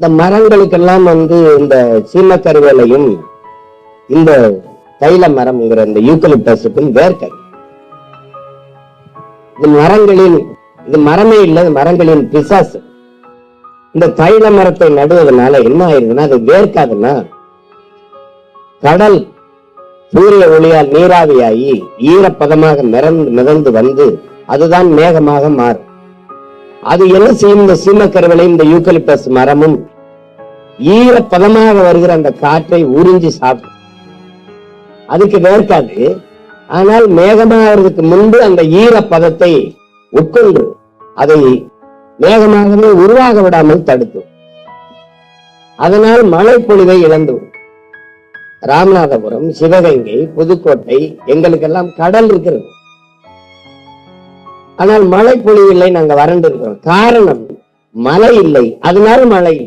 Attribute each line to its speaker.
Speaker 1: இந்த மரங்களுக்கெல்லாம் வந்து இந்த சீமக்கருவேலையும் இந்த தைல மரம்ங்கிற இந்த யூக்கலிப்டஸுக்கும் வேர்க்கை. இது மரங்களின் இது மரமே இல்லை மரங்களின் பிசாசு. இந்த தைல மரத்தை நடுவதனால என்ன ஆயிருதுன்னா அது வேர்க்காதுன்னா கடல் சூரிய ஒளியால் நீராவியாகி ஈரப்பதமாக மிதந்து மிதந்து வந்து அதுதான் மேகமாக மாறும். அது என்ன செய்யும்? இந்த சீமக்கருவிலை இந்த யூக்கலிப்டஸ் மரமும் ஈரப்பதமாக வருகிற அந்த காற்றை உறிஞ்சி சாப்பிடும். அதுக்கு வேர்க்காது. ஆனால் மேகமாகிறதுக்கு முன்பு அந்த ஈரப்பதத்தை உட்கொண்டு அதை மேகமாகவே உருவாக விடாமல் தடுக்கும். அதனால் மழை பொழிவை இழந்து ராமநாதபுரம் சிவகங்கை புதுக்கோட்டை எங்களுக்கெல்லாம் கடல் இருக்கிறது. ஆனால் மழை பொழிவில்லை நாங்கள் வறண்டு இருக்கிறோம் காரணம் மழை இல்லை அதனால மழை இல்லை.